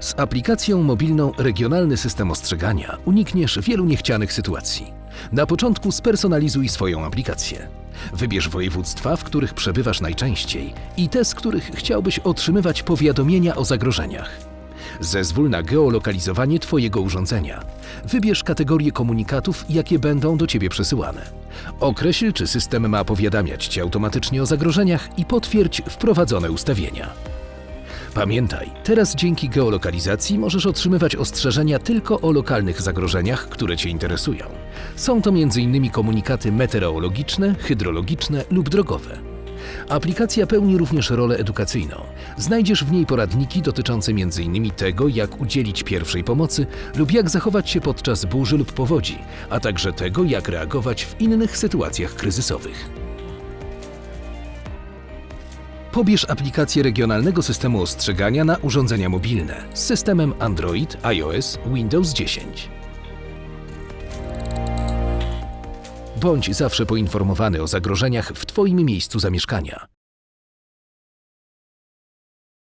Z aplikacją mobilną Regionalny System Ostrzegania unikniesz wielu niechcianych sytuacji. Na początku spersonalizuj swoją aplikację. Wybierz województwa, w których przebywasz najczęściej i te, z których chciałbyś otrzymywać powiadomienia o zagrożeniach. Zezwól na geolokalizowanie Twojego urządzenia. Wybierz kategorię komunikatów, jakie będą do Ciebie przesyłane. Określ, czy system ma powiadamiać Cię automatycznie o zagrożeniach i potwierdź wprowadzone ustawienia. Pamiętaj, teraz dzięki geolokalizacji możesz otrzymywać ostrzeżenia tylko o lokalnych zagrożeniach, które Cię interesują. Są to m.in. komunikaty meteorologiczne, hydrologiczne lub drogowe. Aplikacja pełni również rolę edukacyjną. Znajdziesz w niej poradniki dotyczące m.in. tego, jak udzielić pierwszej pomocy lub jak zachować się podczas burzy lub powodzi, a także tego, jak reagować w innych sytuacjach kryzysowych. Pobierz aplikację regionalnego systemu ostrzegania na urządzenia mobilne z systemem Android, iOS, Windows 10. Bądź zawsze poinformowany o zagrożeniach w Twoim miejscu zamieszkania.